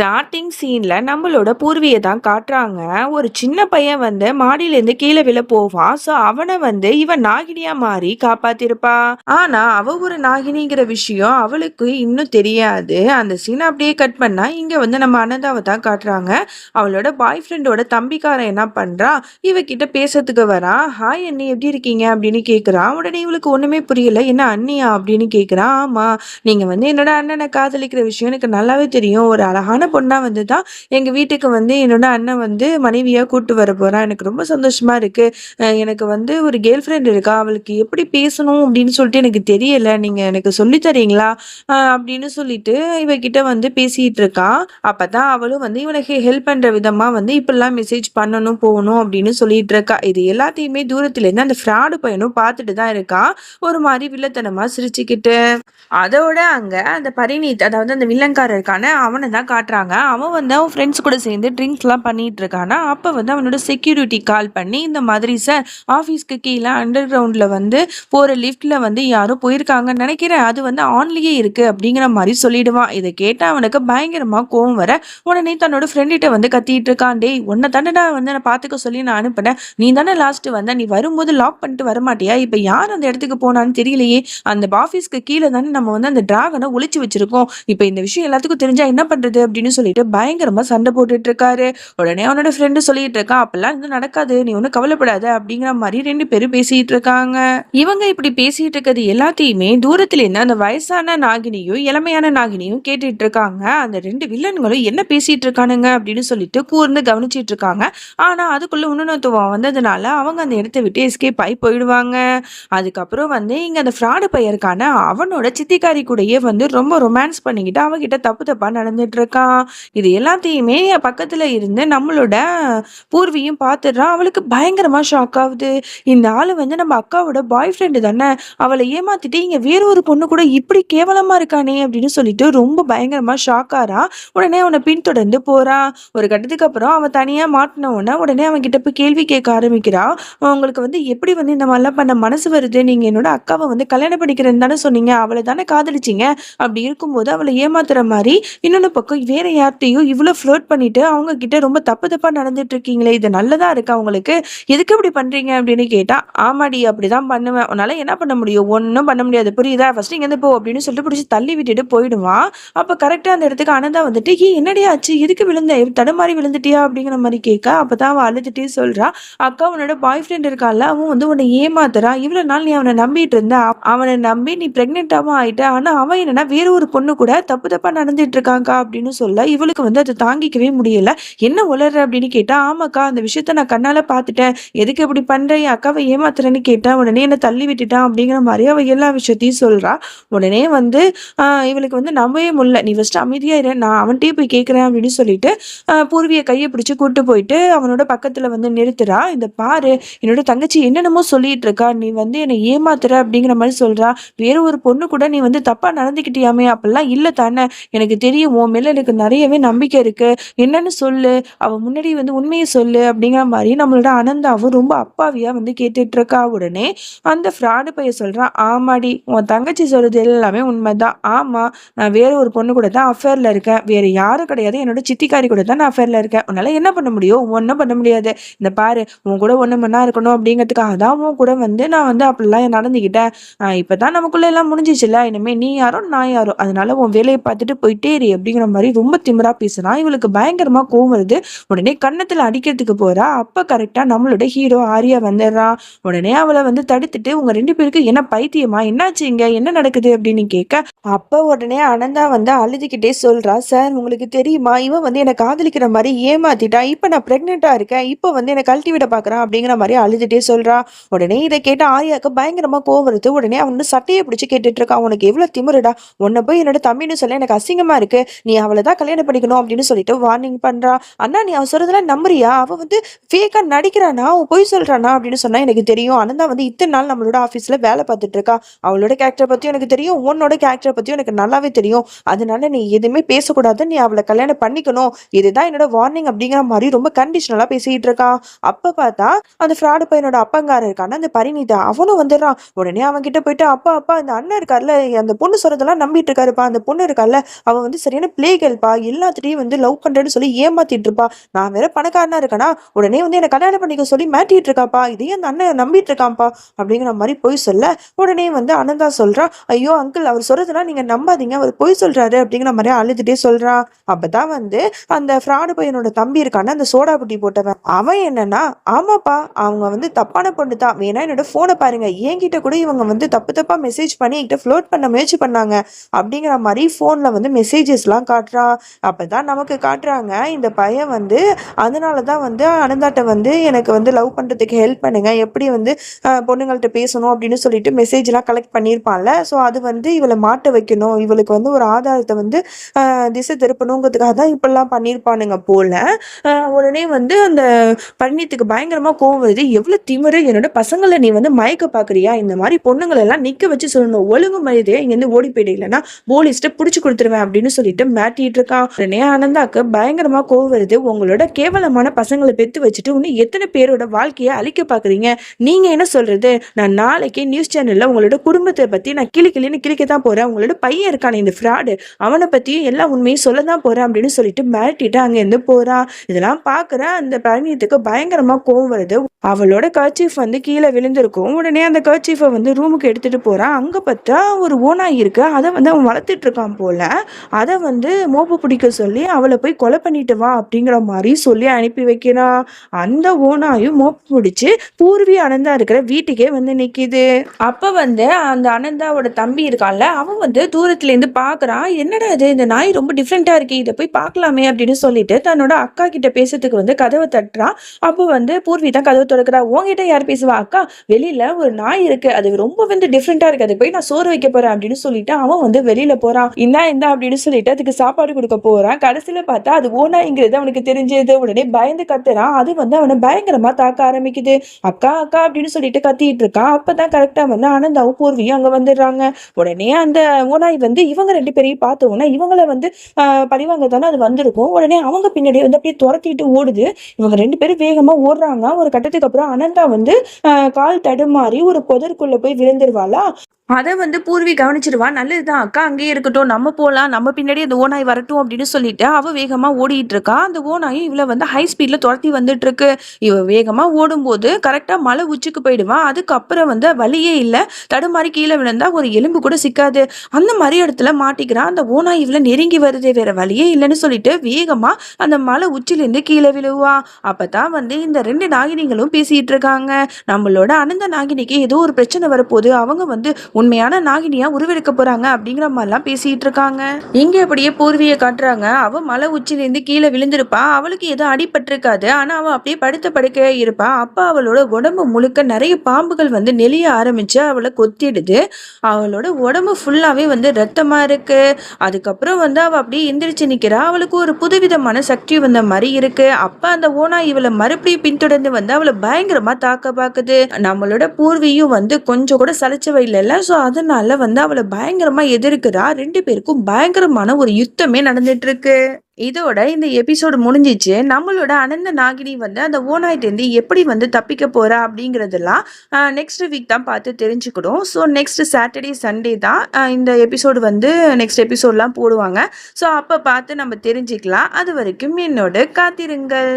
Starting சீன்ல நம்மளோட பூர்வியை தான் காட்டுறாங்க. ஒரு சின்ன பையன் வந்து மாடியிலேருந்து கீழே விழ போவான் ஸோ அவனை வந்து இவன் நாகினியா மாறி காப்பாத்திருப்பா. ஆனா அவ ஒரு நாகினிங்கிற விஷயம் அவளுக்கு இன்னும் தெரியாது. அந்த சீனை அப்படியே கட் பண்ணா இங்க வந்து நம்ம அனந்தாவை தான் காட்டுறாங்க. அவளோட பாய் ஃப்ரெண்டோட தம்பிக்காரன் என்ன பண்றா? இவகிட்ட பேசுறதுக்கு வரா. ஹாய் அண்ணி எப்படி இருக்கீங்க? அப்படின்னு கேக்குறான் உடனே இவளுக்கு ஒண்ணுமே புரியல. என்ன அண்ணியா? அப்படின்னு கேட்கிறான் ஆமா நீங்க வந்து என்னோட அண்ணனை காதலிக்கிற விஷயம் எனக்கு நல்லாவே தெரியும். ஒரு அழகான பொண்ணா வந்து தான் எங்க வீட்டுக்கு வந்து என்னோட அண்ணன் வந்து மனைவியா கூட்டு வர போறான் எனக்கு ரொம்ப சந்தோஷமா இருக்கு. எனக்கு வந்து ஒரு கேர்ள் ஃப்ரெண்ட் இருக்கா. அவளுக்கு எப்படி பேசணும் அப்படின்னு சொல்லிட்டு எனக்கு தெரியல. நீங்க எனக்கு சொல்லித்தரீங்களா அப்படின்னு சொல்லிட்டு இவகிட்ட வந்து பேசிட்டு இருக்கான் அப்பதான் அவளும் வந்து இவனுக்கு ஹெல்ப் பண்ற விதமா வந்து இப்படிலாம் மெசேஜ் பண்ணணும் போகணும் அப்படின்னு சொல்லிட்டு இருக்கா. இது எல்லாத்தையுமே தூரத்துலேருந்து அந்த ஃப்ராடு பையனும் பார்த்துட்டு தான் இருக்கான் ஒரு மாதிரி வில்லத்தனமா சிரிச்சுக்கிட்டு. அதோட அங்க அந்த பரிணீத் அதாவது அந்த வில்லங்காரருக்கான அவனை தான் காட்டுறாங்க அவன் வந்து அவன் ஃப்ரெண்ட்ஸ் கூட சேர்ந்து ட்ரிங்க்ஸ்லாம் பண்ணிகிட்டு இருக்கானா. அப்போ வந்து அவனோட செக்யூரிட்டி கால் பண்ணி இந்த மாதிரி சார் ஆஃபீஸ்க்கு கீழே அண்டர் கிரவுண்டில் வந்து போகிற லிஃப்ட்டில் வந்து யாரோ போயிருக்காங்கன்னு நினைக்கிறேன். அது வந்து ஆன்லேயே இருக்குது அப்படிங்கிற மாதிரி சொல்லிடுவான். இதை கேட்டால் அவனுக்கு பயங்கரமாக கோவம் வர. உடனே தன்னோட ஃப்ரெண்டிட்ட வந்து கத்திட்டு இருக்கான். டேய் உன்னை தானே நான் வந்து நான் பார்த்துக்க சொல்லி நான் அனுப்பினேன். நீ தானே லாஸ்ட்டு வந்த. நீ வரும்போது லாக் பண்ணிட்டு வரமாட்டியா இப்போ யார் அந்த இடத்துக்கு போனான்னு தெரியலையே. அந்த ஆஃபீஸ்க்கு கீழே தானே நம்ம வந்து அந்த டிராகனை ஒழிச்சு வச்சிருக்கோம். இப்போ இந்த விஷயம் எல்லாத்துக்கும் தெரிஞ்சால் என்ன பண்ணுறது அப்படின்னு அப்படின்னு சொல்லிட்டு பயங்கரமா சண்டை போட்டுட்டு இருக்காரு உடனே அவனோட ஃப்ரெண்டு சொல்லிட்டு இருக்கான் அப்பெல்லாம் இது நடக்காது நீ ஒன்றும் கவலைப்படாத அப்படிங்கிற மாதிரி ரெண்டு பேரும் பேசிட்டு இருக்காங்க இவங்க இப்படி பேசிட்டு இருக்கிறது எல்லாத்தையுமே தூரத்துல இருந்து அந்த வயசான நாகினியும் இளமையான நாகினியும் கேட்டுட்டு இருக்காங்க அந்த ரெண்டு வில்லன்களும் என்ன பேசிட்டு இருக்கானுங்க அப்படின்னு சொல்லிட்டு கூர்ந்து கவனிச்சிட்டு இருக்காங்க ஆனா அதுக்குள்ள உணர்த்துவம் வந்ததுனால அவங்க அந்த இடத்த விட்டு எஸ்கேப் ஆகி போயிடுவாங்க. அதுக்கப்புறம் வந்து இங்க அந்த ஃப்ராடு பையருக்கான அவனோட சித்திக்காரி கூடயே வந்து ரொம்ப ரொமான்ஸ் பண்ணிக்கிட்டு அவகிட்ட தப்பு தப்பா நடந்துட்டு இருக்கான் இது எல்லாத்தையுமே பக்கத்துல இருந்து நம்மளோட பூர்வியும் பார்த்துடுறான் அவளுக்கு பயங்கரமா ஷாக் ஆகுது. இந்த ஆளு வந்து நம்ம அக்காவோட பாய் ஃப்ரெண்டு தானே. அவளை ஏமாத்திட்டு இங்க வேற ஒரு பொண்ணு கூட இப்படி கேவலமா இருக்கானே அப்படின்னு சொல்லிட்டு ரொம்ப பயங்கரமா ஷாக் ஆறா. உடனே அவனை பின்தொடர்ந்து போறா. ஒரு கட்டத்துக்கு அப்புறம் அவன் தனியா மாட்டின உடனே உடனே அவன் கிட்ட போய் கேள்வி கேட்க ஆரம்பிக்கிறான் உங்களுக்கு வந்து எப்படி வந்து இந்த மாதிரிலாம் பண்ண மனசு வருது? நீங்க என்னோட அக்காவை வந்து கல்யாணம் பண்ணிக்கிறேன்னு தானே சொன்னீங்க. அவளை தானே காதலிச்சிங்க. அப்படி இருக்கும்போது அவளை ஏமாத்துற மாதிரி இன்னொன்று பக்கம் வேற யார்கிட்டையும் இவ்வளோ ஃப்ளோட் பண்ணிட்டு அவங்க கிட்ட ரொம்ப தப்பு தப்பாக நடந்துட்டு இருக்கீங்களே இது நல்லதா இருக்கா உங்களுக்கு? எதுக்கு இப்படி பண்றீங்க அப்படின்னு கேட்டா ஆமாடி அப்படிதான் பண்ணுவேன். உன்னால என்ன பண்ண முடியும்? ஒன்றும் பண்ண முடியாது. புரியுதா? ஃபர்ஸ்ட் இங்கேருந்து போ அப்படின்னு சொல்லிட்டு பிடிச்சி தள்ளி விட்டுட்டு போயிடுவான் அப்போ கரெக்டாக அந்த இடத்துக்கு அனந்தா வந்துட்டு ஏ என்னடி ஆச்சு? எதுக்கு விழுந்த? தடுமாறி விழுந்துட்டியா? அப்படிங்கிற மாதிரி கேட்க. அப்பதான் அவன் அழுதுட்டே சொல்றா. அக்கா உன்னோட பாய் ஃப்ரெண்ட் இருக்கான்ல அவன் வந்து உன்னை ஏமாத்துறான் இவ்வளோ நாள் நீ அவனை நம்பிட்டு இருந்த. அவனை நம்பி நீ பிரெக்னென்டாவும் ஆயிட்ட. ஆனால் அவன் என்னன்னா வேற ஒரு பொண்ணு கூட தப்பு தப்பா நடந்துட்டு இருக்காங்கக்கா அப்படின்னு சொல்ல இவளுக்கு வந்து அதை தாங்கிக்கவே முடியல. என்ன உளர்ற அப்படின்னு கேட்டா ஆமாக்கா அந்த விஷயத்த நான் கண்ணால பார்த்துட்டேன். எதுக்கு இப்படி பண்ற? என் அக்காவை ஏமாத்துறேன்னு கேட்டா உடனே என்ன தள்ளி விட்டுட்டான் அப்படிங்கிற மாதிரி அவ எல்லா விஷயத்தையும் சொல்றா. உடனே வந்து ஆஹ் இவளுக்கு வந்து நம்பவே முடியல. நீ ஃபர்ஸ்ட் அமைதியா இரு. நான் அவன்கிட்டயே போய் கேட்கறேன் அப்படின்னு சொல்லிட்டு பூர்வியை பூர்விய கையை பிடிச்சு கூட்டு போயிட்டு அவனோட பக்கத்துல வந்து நிறுத்துறா. இந்த பாரு என்னோட தங்கச்சி என்னென்னமோ சொல்லிட்டு இருக்கா. நீ வந்து என்னை ஏமாத்துற அப்படிங்கிற மாதிரி சொல்றா. வேற ஒரு பொண்ணு கூட நீ வந்து தப்பா நடந்துக்கிட்டியாமே அப்படிலாம் இல்ல தானே. எனக்கு தெரியும் உன் மேல எனக்கு நிறையவே நம்பிக்கை இருக்கு. என்னன்னு சொல்லு அவ முன்னாடி வந்து உண்மையை சொல்லு அப்படிங்கிற மாதிரி நம்மளோட அனந்தாவும் ரொம்ப அப்பாவியா வந்து கேட்டுட்டு இருக்கா உடனே அந்த ஃப்ராடு பையன் சொல்றான் ஆமாடி உன் தங்கச்சி சொல்றது எல்லாமே உண்மைதான். ஆமா நான் வேற ஒரு பொண்ணு கூட தான் அஃபேர்ல இருக்கேன். வேற யாரும் கிடையாது. என்னோட சித்திக்காரி கூட தான் நான் அஃபேர்ல இருக்கேன். உன்னால என்ன பண்ண முடியும்? ஒன்றும் பண்ண முடியாது. இந்த பாரு உன் கூட ஒன்று மணி இருக்கணும் அப்படிங்கிறதுக்காக தான் உன் கூட வந்து நான் வந்து அப்படிலாம் நடந்துக்கிட்டேன். இப்பதான் நமக்குள்ள எல்லாம் முடிஞ்சிச்சுல இனிமே நீ யாரோ நான் யாரோ. அதனால உன் வேலையை பார்த்துட்டு போயிட்டே இரு அப்படிங்கிற மாதிரி ரொம்ப ரொம்ப திமிரா பேசுனா இவளுக்கு பயங்கரமா கோவம் வருது. உடனே கன்னத்துல அடிக்கிறதுக்கு போறா. அப்ப கரெக்டா நம்மளோட ஹீரோ ஆரியா வந்துடுறான் உடனே அவளை வந்து தடுத்துட்டு உங்க ரெண்டு பேருக்கு என்ன பைத்தியமா? என்னாச்சு இங்க? என்ன நடக்குது? அப்படின்னு கேட்க அப்ப உடனே அனந்தா வந்து அழுதுகிட்டே சொல்றா சார் உங்களுக்கு தெரியுமா? இவன் வந்து என்னை காதலிக்கிற மாதிரி ஏமாத்திட்டா. இப்ப நான் பிரெக்னெண்டா இருக்கேன். இப்போ வந்து என்னை கழட்டி விட பாக்குறான் அப்படிங்கிற மாதிரி அழுதுகிட்டே சொல்றா. உடனே இதை கேட்ட ஆரியாவுக்கு பயங்கரமா கோவம் வருது. உடனே அவன் சட்டையை பிடிச்சி கேட்டுட்டு இருக்கான். உனக்கு எவ்வளவு திமிருடா. உன்னை போய் என்னோட தம்பின்னு சொல்ல எனக்கு அசிங்கமா இருக்கு. நீ அவளை தான் கல்யாணம் பண்ணிக்கணும் அப்படின்னு சொல்லிட்டு வார்னிங் பண்றா. அண்ணா நீ அவ சொல்றதெல்லாம் நம்புறியா? அவ வந்து ஃபேக்கா நடிக்கிறானா? அவன் பொய் சொல்றானா? அப்படின்னு சொன்னா எனக்கு தெரியும். அனந்தா வந்து இத்தனை நாள் நம்மளோட ஆஃபீஸ்ல வேலை பார்த்துட்டு இருக்கா. அவளோட கேரக்டர் பத்தியும் எனக்கு தெரியும். உன்னோட கேரக்டர் பத்தியும் எனக்கு நல்லாவே தெரியும். அதனால நீ எதுவுமே பேசக்கூடாது. நீ அவளை கல்யாணம் பண்ணிக்கணும். இதுதான் என்னோட வார்னிங் அப்படிங்கிற மாதிரி ரொம்ப கண்டிஷனலா பேசிட்டு இருக்கா. அப்ப பார்த்தா அந்த ஃப்ராடு பையனோட அப்பங்கார இருக்கான அந்த பரிணிதா அவனும் வந்துடுறான். உடனே அவன் கிட்ட போயிட்டு அப்பா அப்பா அந்த அண்ணன் இருக்கார்ல அந்த பொண்ணு சொல்றதெல்லாம் நம்பிட்டு இருக்காருப்பா. அந்த பொண்ணு இருக்கார்ல அவன் வந்து சரியான பிளே இருப்பா எல்லாத்திட்டையும் வந்து லவ் பண்றேன்னு சொல்லி ஏமாத்திட்டு இருப்பா. நான் வேற பணக்காரனா இருக்கனா? உடனே வந்து என்னை கல்யாணம் பண்ணிக்க சொல்லி மாட்டிட்டு இருக்காப்பா. இதையும் அந்த அண்ணன் நம்பிட்டு இருக்கான்ப்பா. அப்படிங்கிற மாதிரி பொய் சொல்ல உடனே வந்து அனந்தா சொல்றான் ஐயோ அங்கிள் அவர் சொல்றதெல்லாம் நீங்க நம்பாதீங்க. அவர் பொய் சொல்றாரு. அப்படிங்கிற மாதிரி அழுதுட்டே சொல்றான் அப்பதான் வந்து அந்த ஃப்ராடு பையனோட தம்பி இருக்கான அந்த சோடா புட்டி போட்டவன் அவன் என்னன்னா ஆமாப்பா அவங்க வந்து தப்பான பொண்ணு தான். வேணா என்னோட போனை பாருங்க. என்கிட்ட கூட இவங்க வந்து தப்பு தப்பா மெசேஜ் பண்ணி என்கிட்ட ஃப்ளோட் பண்ண முயற்சி பண்ணாங்க. அப்படிங்கிற மாதிரி போன்ல வந்து மெசேஜஸ்லாம் அப்போ அப்பதான் நமக்கு காட்டுறாங்க. இந்த பையன் வந்து அதனால தான் வந்து அனந்தாட்ட வந்து எனக்கு வந்து லவ் பண்றதுக்கு ஹெல்ப் பண்ணுங்க. எப்படி வந்து பொண்ணுங்கள்ட்ட பேசணும் அப்படின்னு சொல்லிட்டு மெசேஜ்லாம் கலெக்ட் பண்ணியிருப்பான்ல. ஸோ அது வந்து இவளை மாட்ட வைக்கணும். இவளுக்கு வந்து ஒரு ஆதாரத்தை வந்து திசை திருப்பணுங்கிறதுக்காக தான் இப்படிலாம் பண்ணியிருப்பானுங்க போல. உடனே வந்து அந்த பரிணித்துக்கு பயங்கரமா கோவம் வருது. எவ்வளவு திமிரு என்னோட பசங்களை நீ வந்து மயக்க பாக்குறியா? இந்த மாதிரி பொண்ணுங்களை எல்லாம் நிக்க வச்சு சொல்லணும். ஒழுங்கு மரியாதையா இங்க இருந்து ஓடி போயிடு. இல்லைன்னா போலீஸ்ட்ட கொடுத்துருவேன் அப்படின்னு சொல்லிட்டு மாட்டிட்டு இருக்கான். உடனே ஆனந்தாக்கு பயங்கரமா கோவம் வருது. உங்களோட கேவலமான பசங்களை பெத்து வச்சுட்டு இன்னும் எத்தனை பேரோட வாழ்க்கையை அழிக்க பாக்குறீங்க? நீங்க என்ன சொல்றது? நான் நாளைக்கு நியூஸ் சேனல்ல உங்களோட குடும்பத்தை பத்தி நான் கிளி கிளின்னு கிளிக்க தான் போறேன். உங்களோட பையன் இருக்கானே இந்த ஃப்ராடு அவனை பத்தியும் எல்லா உண்மையும் சொல்ல தான் போறேன் அப்படின்னு சொல்லிட்டு மிரட்டிட்டு அங்க இருந்து போறான். இதெல்லாம் பாக்குற அந்த பரிணியத்துக்கு பயங்கரமா கோவம் வருது. அவளோட கர்ச்சீஃப் வந்து கீழே விழுந்திருக்கும். உடனே அந்த கர்ச்சீஃபை வந்து ரூமுக்கு எடுத்துட்டு போறான். அங்க பார்த்தா ஒரு ஓனாய் இருக்கு. அதை வந்து அவன் வளர்த்துட்டு இருக்கான் போல. அதை வந்து மோப்பு பிடிக்க சொல்லி அவளை போய் கொலை பண்ணிட்டு வா அப்படிங்கிற மாதிரி சொல்லி அனுப்பி வைக்கிறான் அந்த ஓனாயும் மோப்பு பிடிச்சி பூர்வி அனந்தா இருக்கிற வீட்டுக்கே வந்து நிக்குது. அப்ப வந்து அந்த அனந்தாவோட தம்பி இருக்கான்ல அவன் வந்து தூரத்துல இருந்து பாக்குறான் என்னடா இது? இந்த நாய் ரொம்ப டிஃப்ரெண்டா இருக்கு இதை போய் பார்க்கலாமே அப்படின்னு சொல்லிட்டு தன்னோட அக்கா கிட்ட பேசுறதுக்கு வந்து கதவை தட்டுறான் அப்போ வந்து பூர்வி தான் கதவை திறக்கிறா. உங்ககிட்ட யார் பேசுவா? அக்கா வெளியில ஒரு நாய் இருக்கு. அது ரொம்ப வந்து டிஃப்ரெண்டா இருக்கு. அதுக்கு போய் நான் சோறு வைக்க போறேன் அப்படின்னு சொல்லிட்டு அவன் வந்து வெளியில போறான் இந்தா இந்தா அப்படின்னு சொல்லிட்டு அதுக்கு சாப்பாடு கொடுக்க போறான். கடைசியில பார்த்தா அது ஓனாய்ங்கிறது அவனுக்கு தெரிஞ்சது. உடனே பயந்து கத்துறான் அது வந்து அவனை பயங்கரமா தாக்க ஆரம்பிக்குது. அக்கா அக்கா அப்படின்னு சொல்லிட்டு கத்திட்டு இருக்கான். அப்பதான் கரெக்டா வந்து ஆனந்தாவும் பூர்வியும் அங்க வந்துடுறாங்க. உடனே அந்த ஓனாய் வந்து இவங்க ரெண்டு பேரையும் பார்த்த உடனே இவங்கள வந்து ஆஹ், பழிவாங்க தானே அது வந்திருக்கும். உடனே அவங்க பின்னாடி வந்து அப்படியே துரத்திட்டு ஓடுது. இவங்க ரெண்டு பேரும் வேகமா ஓடுறாங்க. ஒரு கட்டத்துக்கு அப்புறம் அனந்தா வந்து ஆஹ், கால் தடுமாறி ஒரு புதருக்குள்ள போய் விழுந்துருவாளா? அதை வந்து பூர்வி கவனிச்சிருவா. நல்லதுதான் அக்கா அங்கேயே இருக்கட்டும் நம்ம போகலாம் நம்ம பின்னாடி அந்த ஓனாய் வரட்டும் அப்படின்னு சொல்லிட்டு அவ வேகமா ஓடிட்டு இருக்கா. அந்த ஓனாயும் இவளை வந்து ஹை ஸ்பீட்ல துரத்தி வந்துட்டு இருக்கு இவ வேகமா ஓடும்போது கரெக்டா மலை உச்சிக்கு போயிடுவான் அதுக்கப்புறம் வந்து வழியே இல்லை. தடுமாறி கீழே விழுந்தா ஒரு எலும்பு கூட சிக்காது. அந்த மாதிரி இடத்துல மாட்டிக்கிறான் அந்த ஓனாய் இவளை நெருங்கி வருது வேற வழியே இல்லைன்னு சொல்லிட்டு வேகமா அந்த மலை உச்சிலேருந்து கீழே விழுவா. அப்பதான் வந்து இந்த ரெண்டு நாகினிகளும் பேசிட்டு இருக்காங்க. நம்மளோட அனந்த நாகினிக்கு ஏதோ ஒரு பிரச்சனை வரப்போகுது. அவங்க வந்து உண்மையான நாகினியா உருவெடுக்க போறாங்க அப்படிங்கிற மாதிரிலாம் பேசிட்டு இருக்காங்க. இங்க அப்படியே பூர்வியை காட்டுறாங்க. அவ மலை உச்சிலேருந்து கீழே விழுந்திருப்பா. அவளுக்கு எதுவும் அடிபட்டிருக்காது. ஆனா அவ அப்படியே படுத்த படுக்கையா இருப்பா. அப்ப அவளோட உடம்பு முழுக்க நிறைய பாம்புகள் வந்து நெளிய ஆரம்பிச்சு அவளை கொத்திடுது. அவளோட உடம்பு ஃபுல்லாவே வந்து ரத்தமா இருக்கு. அதுக்கப்புறம் வந்து அவ அப்படியே எந்திரிச்சு நிக்கிறா. அவளுக்கு ஒரு புதுவிதமான சக்தி வந்த மாதிரி இருக்கு. அப்ப அந்த ஓனா இவளை மறுபடியும் பின்தொடர்ந்து வந்து அவளை பயங்கரமா தாக்க பாக்குது நம்மளோட பூர்வியும் வந்து கொஞ்சம் கூட சளைச்சவ இல்லைல்ல ஸோ அதனால வந்து அவளை பயங்கரமா எதிர்க்கிறா. ரெண்டு பேருக்கும் பயங்கரமான ஒரு யுத்தமே நடந்துட்டு இருக்கு இதோட இந்த எபிசோடு முடிஞ்சிச்சு. நம்மளோட அனந்த நாகினி வந்து அந்த ஓனாயிட்டேருந்து எப்படி வந்து தப்பிக்க போறா அப்படிங்கிறதெல்லாம் நெக்ஸ்ட் வீக் தான் பார்த்து தெரிஞ்சுக்கணும் ஸோ நெக்ஸ்ட் சாட்டர்டே சண்டே தான் இந்த எபிசோடு வந்து நெக்ஸ்ட் எபிசோட்லாம் போடுவாங்க. ஸோ அப்போ பார்த்து நம்ம தெரிஞ்சுக்கலாம். அது வரைக்கும் என்னோட காத்திருங்கள்.